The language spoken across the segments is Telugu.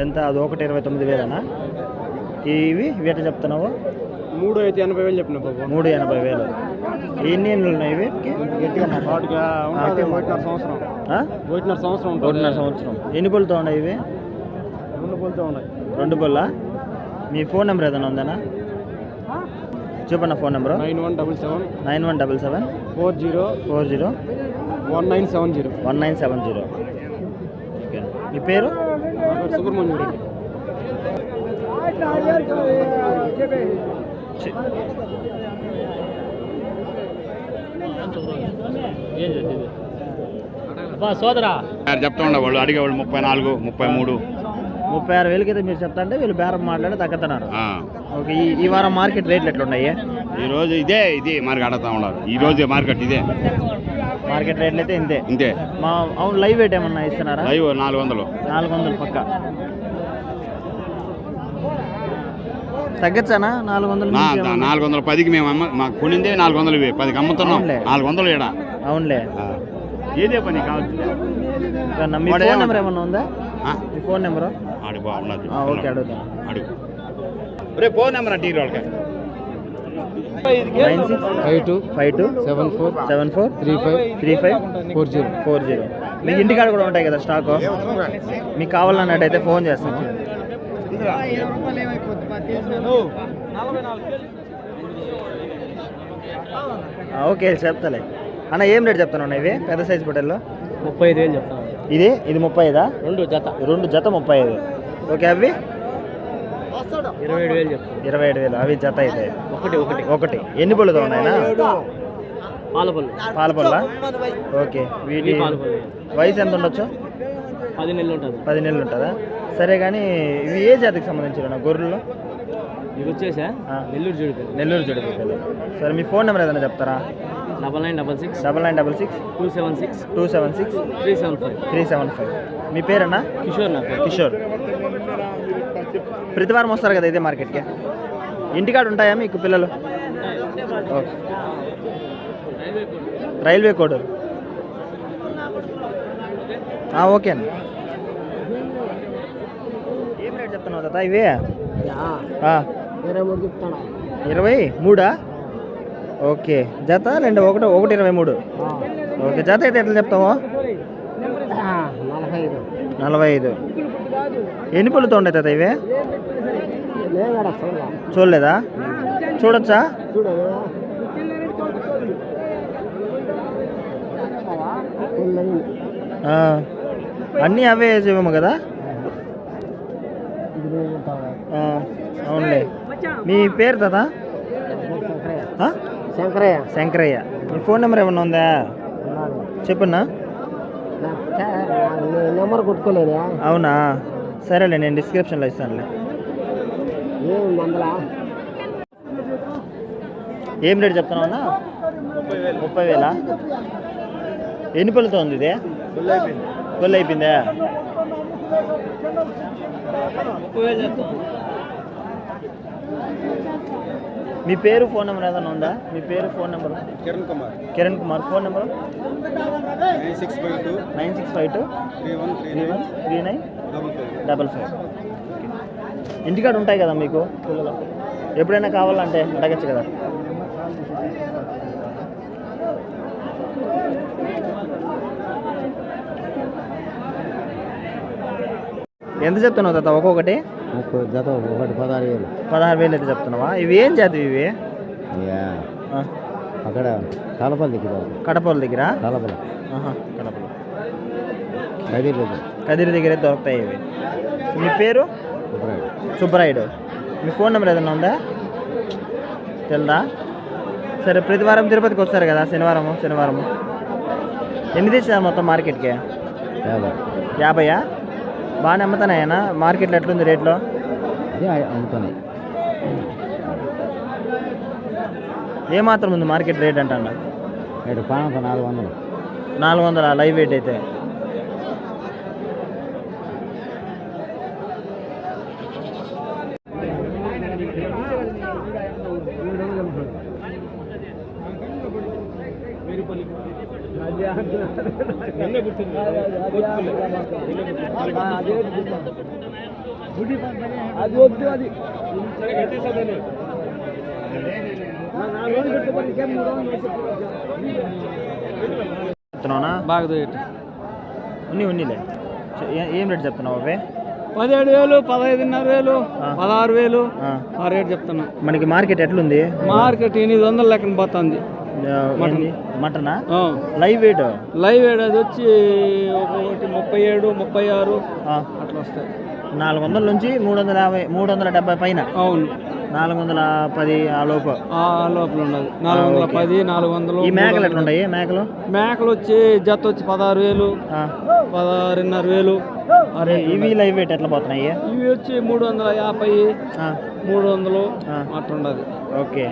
ఎంత? అది ఒకటి ఇరవై తొమ్మిది వేలనా? ఇవి వీట చెప్తున్నావు? మూడు అయితే ఎనభై వేలు చెప్పిన బాబు. మూడు ఎనభై వేలు. ఎన్ని ఏళ్ళు ఉన్నాయి గట్టిగా ఒకటిన్నర సంవత్సరం. ఆ? ఒకటిన్నర సంవత్సరం ఉంటుంది. ఒకటిన్నర సంవత్సరం. ఎన్ని పళ్ళతో ఉన్నాయి ఇవి? రెండు పోలుతూ ఉన్నాయి. రెండు పళ్ళ మీ ఫోన్ నెంబర్ ఏదైనా ఉందేనా చెప్పండి phone number. Nine one double seven. Nine one double seven. Four zero. Four zero. One nine seven zero. One nine seven zero. Okay. మీ పేరు? సుబ్రహ్మణ్యం రెడ్డి. సోదరా. చెప్తా ఉండేవాళ్ళు అడిగేవాళ్ళు ముప్పై నాలుగు ముప్పై మూడు. ముప్పై ఆరు వేలకి అయితే మీరు చెప్తా అంటే వీళ్ళు బేరం మాట్లాడి తగ్గుతున్నారు. ఆ. ఓకే ఈ ఈ వారం మార్కెట్ రేట్లు ఎట్లున్నాయి? ఈ రోజు ఇదే ఇది మార్కెట్ అడుగుతా ఉన్నారు. ఈ రోజు మార్కెట్ ఇదే. మార్కెట్ రేట్లు అయితే ఇంతే. ఇంతే. మా అవును లైవ్ వెయిట్ ఏమన్నా ఇస్తున్నారా? లైవ్ నాలుగు వందలు. నాలుగు వందలు పక్క. తగ్గచ్చానా? నాలుగు వందలు? నాలుగు వందల పదికి మేము అమ్మ మాకు కొనిందే నాలుగు వందలు ఇవి. పదికి అమ్ముతున్నాం. నాలుగు వందలు ఈడ అవునులే. ఏదే పని మీ వాడు ఫోన్? నెంబర్ ఏమన్నా ఉందా? మీ ఫోన్ నెంబరు? ఆ, ఓకే అడుగుతాను అడుగు. రే ఫోన్ నెంబర్ అంటే వాళ్ళకి nine six five two five two seven four seven four three five three five four zero. Four zero మీకు ఇంటికాడ కూడా ఉంటాయి కదా స్టాక్ మీకు కావాలన్నట్టయితే ఫోన్ చేస్తాను ఓకే చెప్తాలే. అన్న ఏం రేట్ చెప్తాను ఇవి? పెద్ద సైజ్ పొట్టెల్లో ముప్పై ఐదు వేలు చెప్తాను. ఇది? ఇది ముప్పై ఐదా? రెండు జత. రెండు జత ముప్పై ఐదు. ఓకే అవి? ఇరవై ఏడు వేలు చెప్తాను ఇరవై ఏడు వేలు. అవి జత అయితే. ఒకటి ఒకటి. ఒకటి. ఎన్ని పళ్ళుతో ఉన్నాయినా పాలపల్లి పాల పళ్ళ ఓకే. వీటి పాలపల్లి వయసు ఎంత ఉండొచ్చు? పది నెలలు ఉంటుంది. పది నెలలు ఉంటుందా? సరే కానీ ఇవి ఏ జాతికి సంబంధించిన గొర్రెలు? ఇది వచ్చేసా. నెల్లూరు జుడిపల్లి నెల్లూరు జుడిపికలు సరే మీ ఫోన్ నెంబర్ ఏదైనా చెప్తారా? Double nine double six double nine double six two seven six two seven six three seven five three seven five మీ పేరన్నా? కిషోర్ నా పేరు. కిషోర్. ప్రతి వారం వస్తారు కదా ఇదే మార్కెట్కి? ఇంటికాడ ఉంటాయా మీకు పిల్లలు? ఓకే. రైల్వే కోడ్ ఆ, ఓకే అండి ఏం రేట్ చెప్తున్నావు తాత ఇవి? ఆ, ఇరవై మూడు చెప్తాను? ఇరవై? మూడా? ఓకే. జత రెండు ఒకటి ఒకటి ఇరవై మూడు. ఓకే జత అయితే ఎట్లా చెప్తావు నలభై ఐదు ఎన్ని పళ్ళుతో ఉండే తాత ఇవి? చూడలేదా? చూడొచ్చా? అన్నీ అవే వేసేవేమో కదా? అవునులే. మీ పేరు తాత? ఆ? శంకరయ్య. శంకరయ్య. మీ ఫోన్ నెంబర్ ఏమన్నా ఉందా? చెప్పన్నా? నెంబర్ కొట్టుకోలేదా? అవునా? సరేలే నేను డిస్క్రిప్షన్లో ఇస్తానులే. ఏం రేట్ చెప్తున్నావునా ముప్పై వేలా? ఎన్ని పళ్ళతో ఉంది ఇది? ఫుల్ అయిపోయిందా. మీ పేరు ఫోన్ నెంబర్ ఏదైనా ఉందా? మీ పేరు phone number? Kiran Kumar. Kiran Kumar. Phone number? Nine six five two. Nine six five two. Three one three one three nine. Double five. Double five. ఇంటికాడ ఉంటాయి కదా మీకు? ఎప్పుడైనా కావాలంటే అడగచ్చు కదా. ఎంత చెప్తున్నావు తాత? ఒక్కొక్కటి? జత ఒకటి పదహారు వేలు. పదహారు వేలు అయితే చెప్తున్నావా? ఇవి ఏం జాతి ఇవి? అక్కడ కలపల్లి దగ్గర. కడపల దగ్గర? ఆహా, కడపలో. కదిరి కదిరి దగ్గరే దొరుకుతాయి ఇవి. మీ పేరు? సుబ్బరాయుడు. మీ ఫోన్ నెంబర్ ఏదైనా ఉందా? తెలుదా? సరే ప్రతి వారం తిరుపతికి వస్తారు కదా శనివారం శనివారం ఎన్ని తెచ్చారు మొత్తం మార్కెట్కి? యాభైయా? బాగానే అమ్ముతున్నాయనా మార్కెట్లో ఎట్లుంది రేట్లో? అదే అమ్ముతున్నాయి. ఏమాత్రం ఉంది మార్కెట్ రేట్ అంట పానంత నాలుగు వందలు. నాలుగు వందల? లైవ్ వెయిట్ అయితే. చెప్తున్నావునా బాగా ఉన్ని ఉన్నిలే ఏ- రేట్ చెప్తున్నావు అవే పదిహేడు వేలు పదహైదున్నర వేలు. పదహారు వేలు ఆ. రేట్ చెప్తున్నా మనకి మార్కెట్ ఎట్లుంది మార్కెట్ ఎనిమిది వందల లెక్కన పోతుంది? మటనా. లైవ్ వెయిట్ లైవ్ ఏడ్ అది వచ్చి ఒకటి ముప్పై ఏడు ముప్పై ఆరు. అట్లా వస్తాయి. నాలుగు వందల నుంచి మూడు వందల యాభై మూడు వందల డెబ్బై పైన? అవును. నాలుగు వందల పది ఆ లోపు. ఆ లోపల ఉన్నది. నాలుగు వందల. పది నాలుగు వందలు ఈ మేకలు ఎట్లుంటాయి మేకలు? మేకలు వచ్చి జత వచ్చి పదహారు వేలు. పదహారున్నర వేలు రేట్ ఇవి లైవ్ వెయిట్ ఎట్లా పోతున్నాయి? ఇవి వచ్చి మూడు వందల యాభై ఆ, మూడు వందలు. అట్లా ఉండదు ఓకే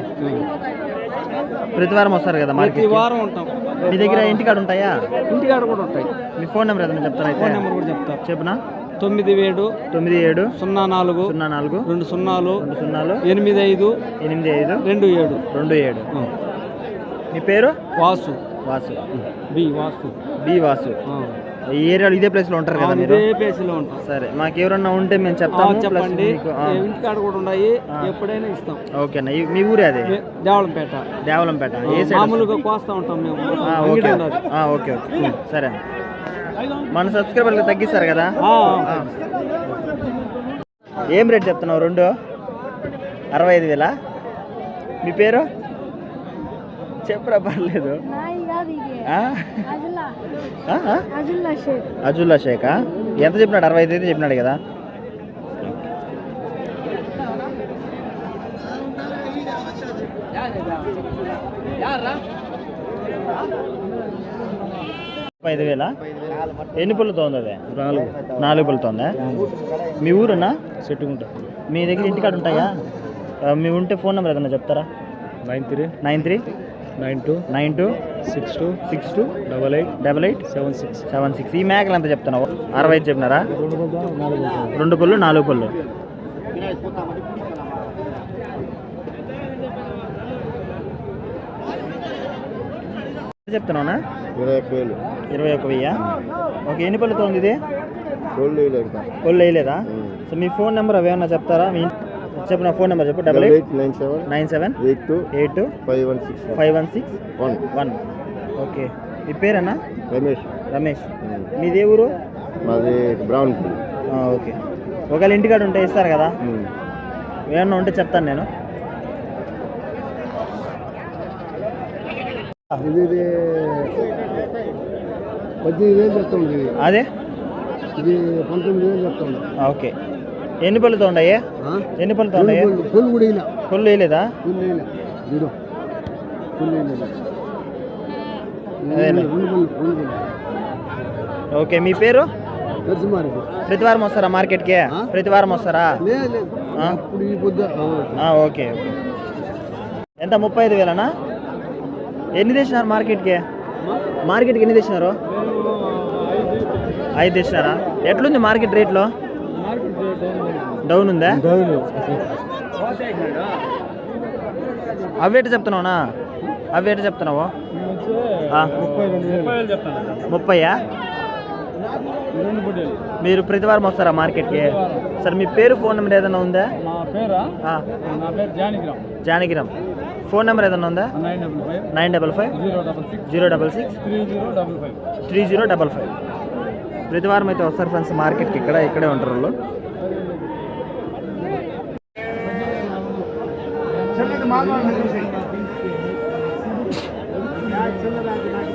ప్రతి వారం వస్తారు కదా ప్రతి వారం ఉంటాం. మీ దగ్గర ఇంటికాడ ఉంటాయా? ఇంటికాడ కూడా ఉంటాయి. మీ ఫోన్ నెంబర్ ఏదైనా చెప్తారా ఫోన్ నెంబర్ కూడా చెప్తా. చెప్పునా? తొమ్మిది ఏడు తొమ్మిది ఏడు సున్నా నాలుగు సున్నా నాలుగు రెండు సున్నాలు రెండు సున్నాలు ఎనిమిది ఐదు ఎనిమిది ఐదు రెండు ఏడు. రెండు ఏడు. మీ పేరు? వాసు. వాసు. బి వాసు. బి వాసు. ఈ ఏరియాలో ఇదే ప్లేస్లో ఉంటారు కదా మీరు? ఇదే పేజీలో ఉంటాం. సరే మాకు ఎవరన్నా ఉంటే మేము చెప్తాము ప్లస్ చెప్పండి. మీకు ఆ, ఇంటికాడ కూడా ఉన్నాయి. ఎప్పుడైనా ఇస్తాం. ఈ- మీ ఊరే అదే? దేవళంపేట. దేవలంపేట ఏ సైడ్ మామూలుగా కోస్తా ఉంటాం మేము. ఆ, అంగడి ఓకే. ఉన్నది. ఆ, ఓకే ఓకే. సరే మన సబ్స్క్రైబర్లకు తగ్గిస్తారు కదా? ఆ, ఆ. ఏం రేట్ చెప్తున్నావు రెండు? అరవై ఐదు వేలా? మీ పేరు? చెప్పురా పర్లేదు. నాయి కాదు ఇది. ఆ? అజుల్లా షేక్. ఎంత చెప్పినాడు? అరవై ఐదు అయితే చెప్పినాడు కదా? ఐదు వేల? ఎన్ని పుల్లతో ఉంది అది? నాలుగు. నాలుగు పుల్లతో ఉందా మీ ఊరున్నా చెట్టుకుంటా మీ దగ్గర ఇంటికాడ ఉంటాయా? మీ ఉంటే ఫోన్ నెంబర్ ఏదన్నా చెప్తారా? Nine three. Nine three. Nine two nine two six two six two double eight double eight seven six seven six. ఈ మేకలు ఎంత చెప్తున్నావు? అరవై ఐదు చెప్పినారా? రెండు పళ్ళు నాలుగు పళ్ళు చెప్తున్నావునా? ఇరవై ఒక్క వేలు. ఇరవై ఒక వెయ్యి? ఓకే ఎన్ని పళ్ళుతో ఉంది ఇది? కోళ్ళు పళ్ళు వేయలేదా? సో మీ ఫోన్ నెంబర్ అవి ఏమన్నా చెప్తారా? మీ చెప్పు నా ఫోన్ నెంబర్ చెప్పు. Double eight nine seven nine seven eight two eight two five one six five one six one one okay మీ పేరేనా? రమేష్. రమేష్. మీదే ఊరు? మాది బ్రౌన్ ఓకే. ఒకవేళ ఇంటికాడ ఉంటే ఇస్తారు కదా? ఏమన్నా ఉంటే చెప్తాను నేను. ఇది పద్దెనిమిది వేలు అదే? ఇది పంతొమ్మిది వేలు ఓకే. ఎన్ని పళ్ళుతో ఉండయి ఎన్ని పళ్ళుతో ఉండయి పుల్లు కొల్లు వేయలేదా? ఓకే మీ పేరు? ప్రతి వారం వస్తారా మార్కెట్కి? ప్రతి వారం వస్తారా? లేదు లేదు ఆ? ఇప్పుడు ఈ పొద్దు ఆ, ఓకే. ఓకే ఎంత? ముప్పై ఐదు వేలనా? ఎన్ని తెచ్చినారు మార్కెట్కి? మార్కెట్కి ఎన్ని తెచ్చినారు? ఐదు తెచ్చినారా? ఎట్లుంది మార్కెట్ రేట్లో? డౌన్ ఉందా? అవి ఎట్ట చెప్తున్నావునా? అవి ఎట్ట చెప్తున్నావు? ముప్పయ్యా మీరు ప్రతి వారం వస్తారా మార్కెట్కి? సరే మీ పేరు ఫోన్ నెంబర్ ఏదైనా ఉందా? జానకిరామ్. ఫోన్ నెంబర్ ఏదైనా ఉందా? Nine double five. Zero double six. Zero double six. Three zero double five. Three zero double five. ప్రతి వారం అయితే వస్తారు ఫ్రెండ్స్ మార్కెట్కి ఇక్కడ ఇక్కడే ఉంటారు వాళ్ళు. చెల్లది మాట్లాడిన చూసి. చెల్లదానికి నాకు